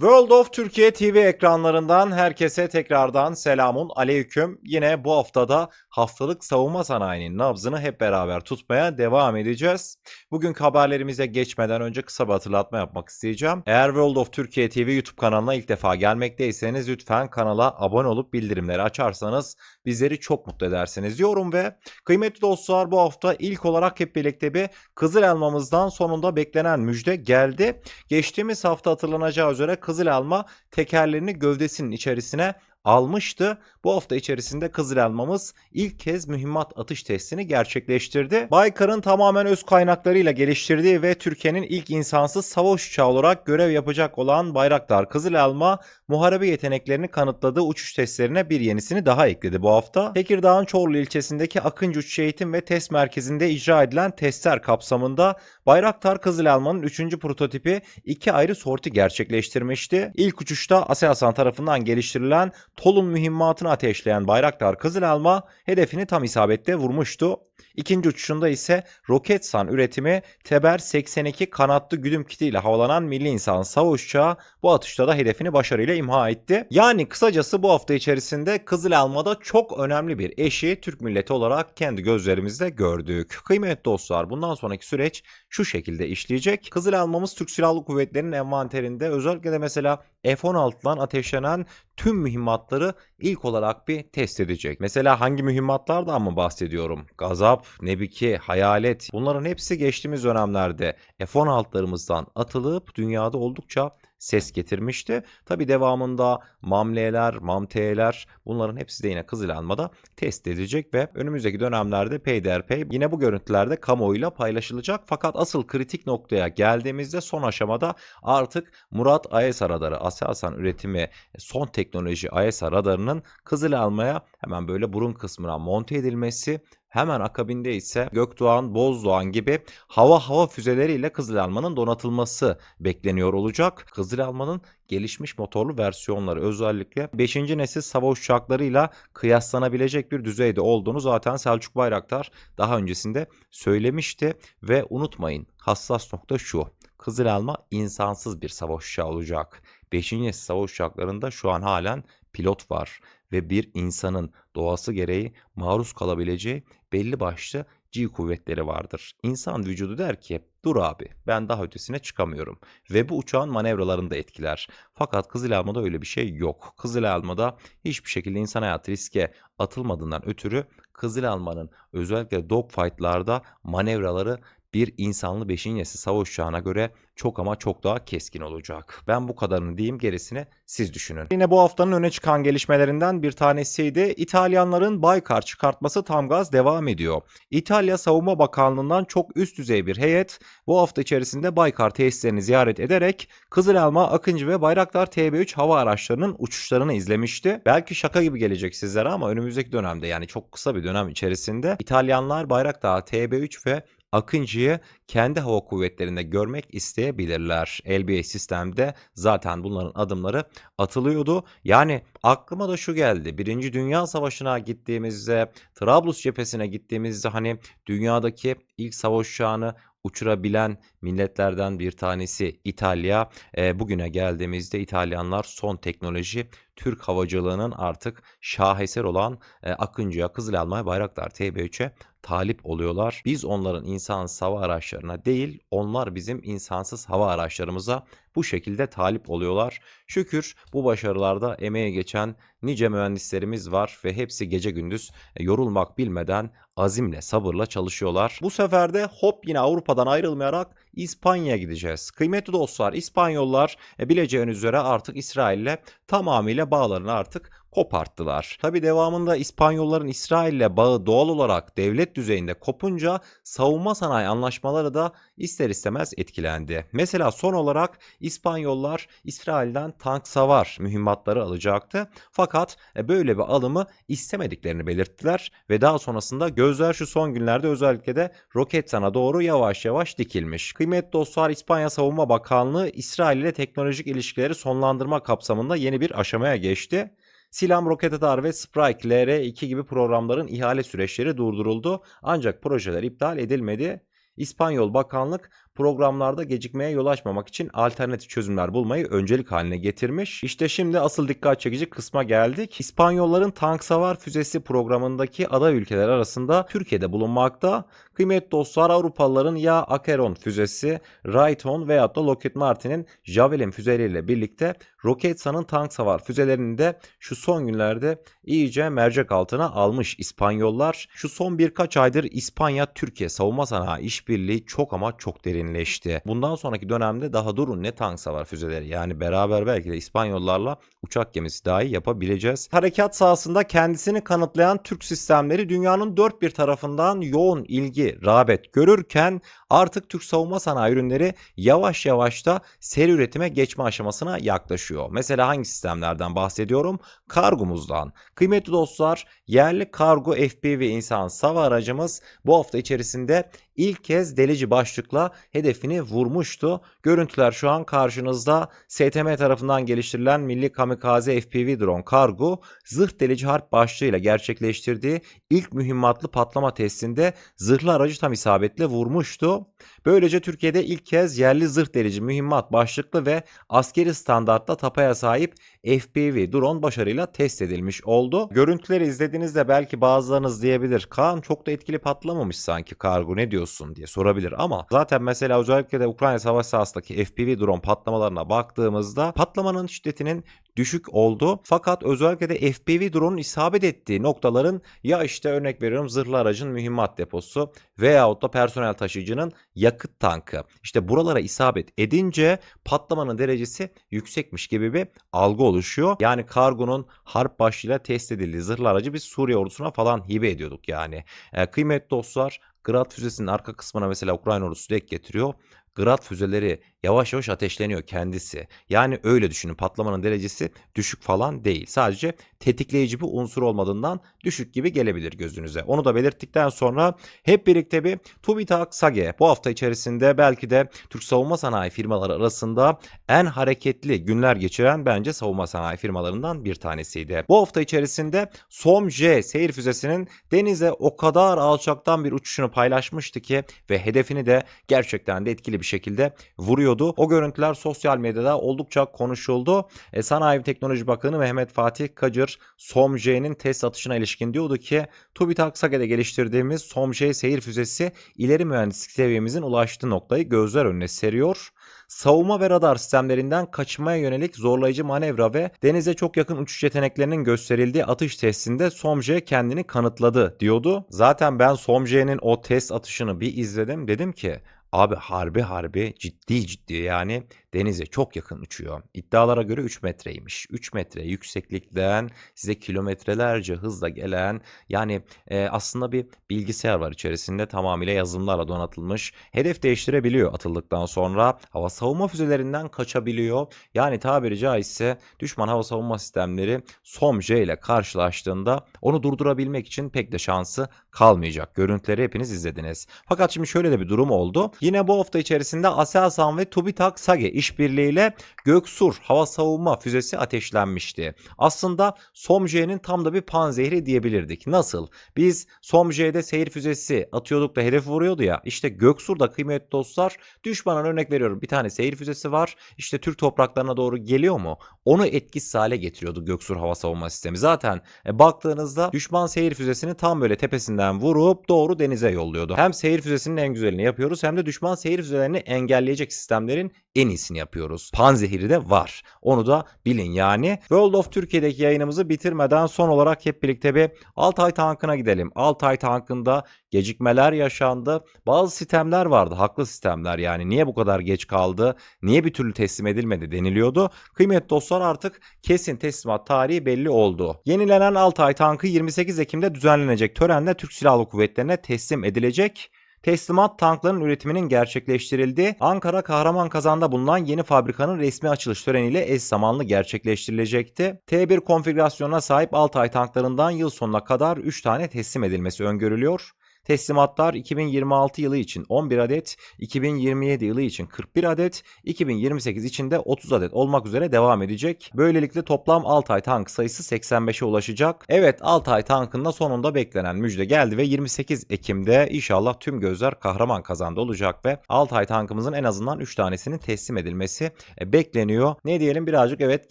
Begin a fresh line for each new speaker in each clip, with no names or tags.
World of Türkiye TV ekranlarından herkese tekrardan selamun aleyküm. Yine bu haftada haftalık savunma sanayinin nabzını hep beraber tutmaya devam edeceğiz. Bugünkü haberlerimize geçmeden önce kısa bir hatırlatma yapmak isteyeceğim. Eğer World of Türkiye TV YouTube kanalına ilk defa gelmekteyseniz lütfen kanala abone olup bildirimleri açarsanız bizleri çok mutlu edersiniz diyorum ve kıymetli dostlar bu hafta ilk olarak hep birlikte bir Kızıl Elmamızdan sonunda beklenen müjde geldi. Geçtiğimiz hafta hatırlanacağı üzere Kızıl Elma tekerlerini gövdesinin içerisine almıştı. Bu hafta içerisinde Kızıl Elmamız ilk kez mühimmat atış testini gerçekleştirdi. Baykar'ın tamamen öz kaynaklarıyla geliştirdiği ve Türkiye'nin ilk insansız savaş uçağı olarak görev yapacak olan Bayraktar Kızıl Elma muharebe yeteneklerini kanıtladığı uçuş testlerine bir yenisini daha ekledi bu hafta. Tekirdağ'ın Çorlu ilçesindeki Akıncı Uçuş Eğitim ve Test Merkezi'nde icra edilen testler kapsamında Bayraktar Kızıl Elma'nın 3. prototipi iki ayrı sorti gerçekleştirmişti. İlk uçuşta Aselsan tarafından geliştirilen Tolun mühimmatını ateşleyen Bayraktar Kızıl Elma hedefini tam isabette vurmuştu. İkinci uçuşunda ise Roketsan üretimi Teber 82 kanatlı güdüm kitiyle havalanan milli insan savaş uçağı bu atışta da hedefini başarıyla imha etti. Yani kısacası bu hafta içerisinde Kızıl Elma'da çok önemli bir eşi Türk milleti olarak kendi gözlerimizle gördük. Kıymetli dostlar bundan sonraki süreç şu şekilde işleyecek. Kızıl Elmamız Türk Silahlı Kuvvetleri'nin envanterinde özellikle de mesela F-16'dan ateşlenen tüm mühimmatları ilk olarak bir test edecek. Mesela hangi mühimmatlardan mı bahsediyorum? Gazap, Nebiki, Hayalet bunların hepsi geçtiğimiz dönemlerde F-16'larımızdan atılıp dünyada oldukça ses getirmişti. Tabi devamında mamleler, mamteler bunların hepsi de yine Kızıl Elma'da test edilecek ve önümüzdeki dönemlerde peyderpey yine bu görüntülerde kamuoyuyla paylaşılacak. Fakat asıl kritik noktaya geldiğimizde son aşamada artık Murat AESA radarı, Aselsan üretimi son teknoloji AESA radarının Kızıl Elma'ya hemen böyle burun kısmına monte edilmesi Hemen akabinde ise Gökdoğan, Bozdoğan gibi hava hava füzeleriyle Kızıl Elma'nın donatılması bekleniyor olacak. Elma'nın gelişmiş motorlu versiyonları özellikle 5. nesil savaş uçaklarıyla kıyaslanabilecek bir düzeyde olduğunu zaten Selçuk Bayraktar daha öncesinde söylemişti ve unutmayın hassas nokta şu. Kızıl Elma insansız bir savaş uçağı olacak. 5. nesil savaş uçaklarında şu an halen pilot var ve bir insanın doğası gereği maruz kalabileceği belli başlı G kuvvetleri vardır. İnsan vücudu der ki dur abi ben daha ötesine çıkamıyorum ve bu uçağın manevralarını da etkiler. Fakat Kızıl Elma'da öyle bir şey yok. Kızıl Elma'da hiçbir şekilde insan hayatı riske atılmadığından ötürü Kızıl Elma'nın özellikle dogfight'larda manevraları bir insanlı 5. nesil savaş uçağına göre çok ama çok daha keskin olacak. Ben bu kadarını diyeyim gerisini siz düşünün. Yine bu haftanın öne çıkan gelişmelerinden bir tanesiydi. İtalyanların Baykar çıkartması tam gaz devam ediyor. İtalya Savunma Bakanlığı'ndan çok üst düzey bir heyet bu hafta içerisinde Baykar tesislerini ziyaret ederek Kızıl Elma, Akıncı ve Bayraktar TB3 hava araçlarının uçuşlarını izlemişti. Belki şaka gibi gelecek sizlere ama önümüzdeki dönemde yani çok kısa bir dönem içerisinde İtalyanlar Bayraktar TB3 ve Akıncı'yı kendi hava kuvvetlerinde görmek isteyebilirler. LBA sistemde zaten bunların adımları atılıyordu. Yani aklıma da şu geldi. Birinci Dünya Savaşı'na gittiğimizde, Trablus cephesine gittiğimizde hani dünyadaki ilk savaş uçağını uçurabilen milletlerden bir tanesi İtalya. E, bugüne geldiğimizde İtalyanlar son teknoloji Türk havacılığının artık şaheser olan e, Akıncı'ya, Kızıl Elma'ya, Bayraktar TB3'e talip oluyorlar. Biz onların insansız hava araçlarına değil, onlar bizim insansız hava araçlarımıza bu şekilde talip oluyorlar. Şükür bu başarılarda emeğe geçen nice mühendislerimiz var ve hepsi gece gündüz e, yorulmak bilmeden azimle, sabırla çalışıyorlar. Bu sefer de hop yine Avrupa'dan ayrılmayarak İspanya'ya gideceğiz. Kıymetli dostlar İspanyollar e, bileceğiniz üzere artık İsrail'le tamamıyla bağlarını artık koparttılar. Tabi devamında İspanyolların İsrail'le bağı doğal olarak devlet düzeyinde kopunca savunma sanayi anlaşmaları da ister istemez etkilendi. Mesela son olarak İspanyollar İsrail'den tank savar mühimmatları alacaktı. Fakat e, böyle bir alımı istemediklerini belirttiler ve daha sonrasında gözler şu son günlerde özellikle de Roketsan'a doğru yavaş yavaş dikilmiş. Kıymetli dostlar İspanya Savunma Bakanlığı İsrail ile teknolojik ilişkileri sonlandırma kapsamında yeni bir aşamaya geçti. Silam Roket Atar ve Sprike LR2 gibi programların ihale süreçleri durduruldu ancak projeler iptal edilmedi. İspanyol Bakanlık programlarda gecikmeye yol açmamak için alternatif çözümler bulmayı öncelik haline getirmiş. İşte şimdi asıl dikkat çekici kısma geldik. İspanyolların tank savar füzesi programındaki aday ülkeler arasında Türkiye'de bulunmakta. Kıymetli dostlar Avrupalıların ya Acheron füzesi, Raytheon veyahut da Lockheed Martin'in Javelin füzeleriyle birlikte Roketsan'ın tank savar füzelerini de şu son günlerde iyice mercek altına almış İspanyollar. Şu son birkaç aydır İspanya-Türkiye savunma sanayi işbirliği çok ama çok derinleşti. Bundan sonraki dönemde daha durun ne tank savar füzeleri yani beraber belki de İspanyollarla uçak gemisi dahi yapabileceğiz. Harekat sahasında kendisini kanıtlayan Türk sistemleri dünyanın dört bir tarafından yoğun ilgi, rağbet görürken artık Türk savunma sanayi ürünleri yavaş yavaş da seri üretime geçme aşamasına yaklaşıyor. Mesela hangi sistemlerden bahsediyorum? Kargomuzdan. Kıymetli dostlar yerli kargo FPV insan sava aracımız bu hafta içerisinde ilk kez delici başlıkla hedefini vurmuştu. Görüntüler şu an karşınızda. STM tarafından geliştirilen Milli Kamikaze FPV drone kargo zırh delici harp başlığıyla gerçekleştirdiği ilk mühimmatlı patlama testinde zırhlı aracı tam isabetle vurmuştu. Böylece Türkiye'de ilk kez yerli zırh delici mühimmat başlıklı ve askeri standartta tapaya sahip FPV drone başarıyla test edilmiş oldu. Görüntüleri izlediğinizde belki bazılarınız diyebilir Kaan çok da etkili patlamamış sanki kargo ne diyorsun diye sorabilir ama zaten mesela özellikle de Ukrayna savaş sahasındaki FPV drone patlamalarına baktığımızda patlamanın şiddetinin düşük oldu. Fakat özellikle de FPV drone'un isabet ettiği noktaların ya işte örnek veriyorum zırhlı aracın mühimmat deposu veyahut da personel taşıyıcının yakıt tankı. İşte buralara isabet edince patlamanın derecesi yüksekmiş gibi bir algı oluşuyor. Yani kargonun harp başlığıyla test edildiği zırhlı aracı biz Suriye ordusuna falan hibe ediyorduk yani. E, kıymetli dostlar Grad füzesinin arka kısmına mesela Ukrayna ordusu direkt getiriyor. Grad füzeleri yavaş yavaş ateşleniyor kendisi. Yani öyle düşünün patlamanın derecesi düşük falan değil. Sadece tetikleyici bir unsur olmadığından düşük gibi gelebilir gözünüze. Onu da belirttikten sonra hep birlikte bir TÜBİTAK SAGE bu hafta içerisinde belki de Türk savunma sanayi firmaları arasında en hareketli günler geçiren bence savunma sanayi firmalarından bir tanesiydi. Bu hafta içerisinde SOM-J seyir füzesinin denize o kadar alçaktan bir uçuşunu paylaşmıştı ki ve hedefini de gerçekten de etkili bir şekilde vuruyordu. O görüntüler sosyal medyada oldukça konuşuldu. E, Sanayi Teknoloji Bakanı Mehmet Fatih Kacır SOM-J'nin test atışına ilişkin diyordu ki TÜBİTAK SAGE'de geliştirdiğimiz SOM-J seyir füzesi ileri mühendislik seviyemizin ulaştığı noktayı gözler önüne seriyor savunma ve radar sistemlerinden kaçmaya yönelik zorlayıcı manevra ve denize çok yakın uçuş yeteneklerinin gösterildiği atış testinde SOMJ kendini kanıtladı diyordu. Zaten ben SOMJ'nin o test atışını bir izledim dedim ki Abi harbi harbi ciddi ciddi yani denize çok yakın uçuyor. İddialara göre 3 metreymiş. 3 metre yükseklikten size kilometrelerce hızla gelen yani e, aslında bir bilgisayar var içerisinde tamamıyla yazılımlarla donatılmış. Hedef değiştirebiliyor atıldıktan sonra. Hava savunma füzelerinden kaçabiliyor. Yani tabiri caizse düşman hava savunma sistemleri SOMJ ile karşılaştığında onu durdurabilmek için pek de şansı kalmayacak. Görüntüleri hepiniz izlediniz. Fakat şimdi şöyle de bir durum oldu. Yine bu hafta içerisinde Aselsan ve TÜBİTAK SAGE işbirliğiyle Göksur hava savunma füzesi ateşlenmişti. Aslında SOMJ'nin tam da bir panzehri diyebilirdik. Nasıl? Biz SOMJ'de seyir füzesi atıyorduk da hedef vuruyordu ya. İşte Göksur'da kıymetli dostlar düşmanın örnek veriyorum bir tane seyir füzesi var. İşte Türk topraklarına doğru geliyor mu? Onu etkisiz hale getiriyordu Göksur hava savunma sistemi. Zaten e, baktığınızda düşman seyir füzesini tam böyle tepesinden vurup doğru denize yolluyordu. Hem seyir füzesinin en güzelini yapıyoruz hem de düşman seyir füzelerini engelleyecek sistemlerin en iyisini yapıyoruz. Panzehiri de var. Onu da bilin yani. World of Türkiye'deki yayınımızı bitirmeden son olarak hep birlikte bir Altay tankına gidelim. Altay tankında gecikmeler yaşandı. Bazı sistemler vardı. Haklı sistemler yani. Niye bu kadar geç kaldı? Niye bir türlü teslim edilmedi deniliyordu. Kıymetli dostlar artık kesin teslimat tarihi belli oldu. Yenilenen Altay tankı 28 Ekim'de düzenlenecek törenle Türk Silahlı Kuvvetleri'ne teslim edilecek. Teslimat tankların üretiminin gerçekleştirildiği Ankara Kahraman Kazan'da bulunan yeni fabrikanın resmi açılış töreniyle eş zamanlı gerçekleştirilecekti. T1 konfigürasyonuna sahip Altay tanklarından yıl sonuna kadar 3 tane teslim edilmesi öngörülüyor. Teslimatlar 2026 yılı için 11 adet, 2027 yılı için 41 adet, 2028 için de 30 adet olmak üzere devam edecek. Böylelikle toplam Altay tank sayısı 85'e ulaşacak. Evet Altay tankın da sonunda beklenen müjde geldi ve 28 Ekim'de inşallah tüm gözler kahraman kazandı olacak ve Altay tankımızın en azından 3 tanesinin teslim edilmesi e, bekleniyor. Ne diyelim birazcık evet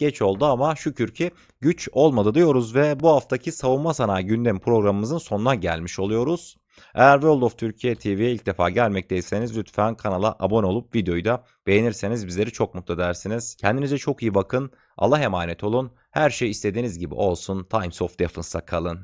geç oldu ama şükür ki güç olmadı diyoruz ve bu haftaki savunma sanayi gündem programımızın sonuna gelmiş oluyoruz. Eğer World of Türkiye TV'ye ilk defa gelmekteyseniz lütfen kanala abone olup videoyu da beğenirseniz bizleri çok mutlu edersiniz. Kendinize çok iyi bakın. Allah emanet olun. Her şey istediğiniz gibi olsun. Times of Defense'a kalın.